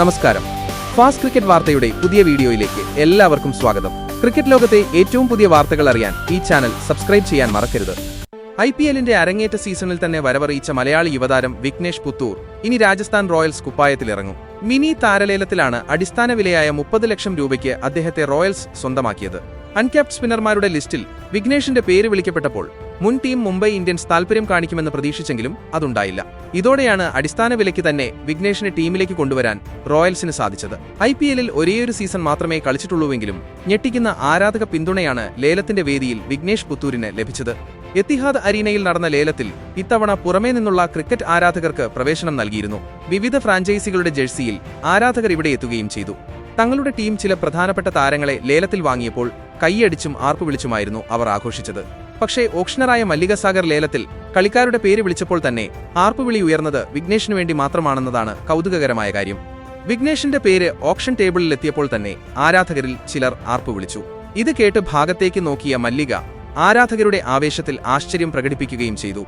നമസ്കാരം. Fast cricket വാർത്തയുടെ പുതിയ വീഡിയോയിലേക്ക് എല്ലാവർക്കും സ്വാഗതം. ക്രിക്കറ്റ് ലോകത്തെ ഏറ്റവും പുതിയ വാർത്തകൾ അറിയാൻ ഈ ചാനൽ സബ്സ്ക്രൈബ് ചെയ്യാൻ മറക്കരുത്. ഐ പി എല്ലിന്റെ അരങ്ങേറ്റ സീസണിൽ തന്നെ വരവറിയിച്ച മലയാളി യുവതാരം വിഘ്നേഷ് പുത്തൂർ ഇനി രാജസ്ഥാൻ റോയൽസ് കുപ്പായത്തിലിറങ്ങും. മിനി താരലേലത്തിലാണ് അടിസ്ഥാന വിലയായ മുപ്പത് ലക്ഷം രൂപയ്ക്ക് അദ്ദേഹത്തെ റോയൽസ് സ്വന്തമാക്കിയത്. അൺക്യാപ്ഡ് സ്പിന്നർമാരുടെ ലിസ്റ്റിൽ വിഘ്നേഷിന്റെ പേര് വിളിക്കപ്പെട്ടപ്പോൾ മുൻ ടീം മുംബൈ ഇന്ത്യൻസ് താൽപര്യം കാണിക്കുമെന്ന് പ്രതീക്ഷിച്ചെങ്കിലും അതുണ്ടായില്ല. ഇതോടെയാണ് അടിസ്ഥാന വിലയ്ക്ക് തന്നെ വിഘ്നേഷിനെ ടീമിലേക്ക് കൊണ്ടുവരാൻ റോയൽസിന് സാധിച്ചത്. ഐ പി എല്ലിൽ ഒരേയൊരു സീസൺ മാത്രമേ കളിച്ചിട്ടുള്ളൂവെങ്കിലും ഞെട്ടിക്കുന്ന ആരാധക പിന്തുണയാണ് ലേലത്തിന്റെ വേദിയിൽ വിഘ്നേഷ് പുത്തൂരിന് ലഭിച്ചത്. എത്തിഹാദ് അരീനയിൽ നടന്ന ലേലത്തിൽ ഇത്തവണ പുറമേ നിന്നുള്ള ക്രിക്കറ്റ് ആരാധകർക്ക് പ്രവേശനം നൽകിയിരുന്നു. വിവിധ ഫ്രാഞ്ചൈസികളുടെ ജേഴ്സിയിൽ ആരാധകർ ഇവിടെ എത്തുകയും ചെയ്തു. തങ്ങളുടെ ടീം ചില പ്രധാനപ്പെട്ട താരങ്ങളെ ലേലത്തിൽ വാങ്ങിയപ്പോൾ കൈയടിച്ചും ആർപ്പു വിളിച്ചുമായിരുന്നു അവർ ആഘോഷിച്ചത്. പക്ഷേ ഓപ്ഷണറായ മല്ലികസാഗർ ലേലത്തിൽ കളിക്കാരുടെ പേര് വിളിച്ചപ്പോൾ തന്നെ ആർപ്പുവിളി ഉയർന്നത് വിഘ്നേഷിനു വേണ്ടി മാത്രമാണെന്നതാണ് കൗതുകകരമായ കാര്യം. വിഘ്നേഷിന്റെ പേര് ഓപ്ഷൻ ടേബിളിലെത്തിയപ്പോൾ തന്നെ ആരാധകരിൽ ചിലർ ആർപ്പുവിളിച്ചു. ഇത് കേട്ട് ഭാഗത്തേക്ക് നോക്കിയ മല്ലിക ആരാധകരുടെ ആവേശത്തിൽ ആശ്ചര്യം പ്രകടിപ്പിക്കുകയും ചെയ്തു.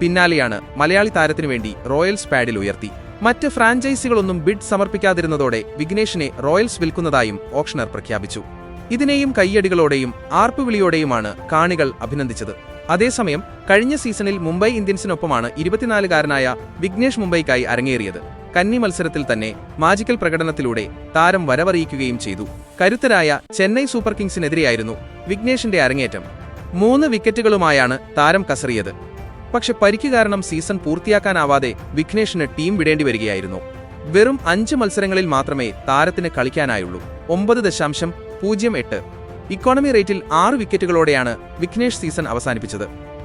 പിന്നാലെയാണ് മലയാളി താരത്തിനു വേണ്ടി റോയൽസ് പാഡിൽ ഉയർത്തി. മറ്റ് ഫ്രാഞ്ചൈസികളൊന്നും ബിഡ് സമർപ്പിക്കാതിരുന്നതോടെ വിഘ്നേഷിനെ റോയൽസ് വിൽക്കുന്നതായും ഓപ്ഷണർ പ്രഖ്യാപിച്ചു. ഇതിനെയും കയ്യടികളോടെയും ആർപ്പുവിളിയോടെയുമാണ് കാണികൾ അഭിനന്ദിച്ചത്. അതേസമയം കഴിഞ്ഞ സീസണിൽ മുംബൈ ഇന്ത്യൻസിനൊപ്പമാണ് ഇരുപത്തിനാലുകാരനായ വിഘ്നേഷ് മുംബൈക്കായി അരങ്ങേറിയത്. കന്നി മത്സരത്തിൽ തന്നെ മാജിക്കൽ പ്രകടനത്തിലൂടെ താരം വരവറിയിക്കുകയും ചെയ്തു. കരുത്തരായ ചെന്നൈ സൂപ്പർ കിങ്സിനെതിരെയായിരുന്നു വിഘ്നേഷിന്റെ അരങ്ങേറ്റം. മൂന്ന് വിക്കറ്റുകളുമായാണ് താരം കസറിയത്. പക്ഷെ പരിക്ക് കാരണം സീസൺ പൂർത്തിയാക്കാനാവാതെ വിഘ്നേഷിന് ടീം വിടേണ്ടി വരികയായിരുന്നു വെറും അഞ്ച് മത്സരങ്ങളിൽ മാത്രമേ താരത്തിന് കളിക്കാനായുള്ളൂ. ഒമ്പത് ദശാംശം പൂജ്യം എട്ട്. ഇക്കോണമി റേറ്റിൽ ആറ് വിക്കറ്റുകളോടെയാണ് വിഘ്നേഷ് സീസൺ അവസാനിപ്പിച്ചത്.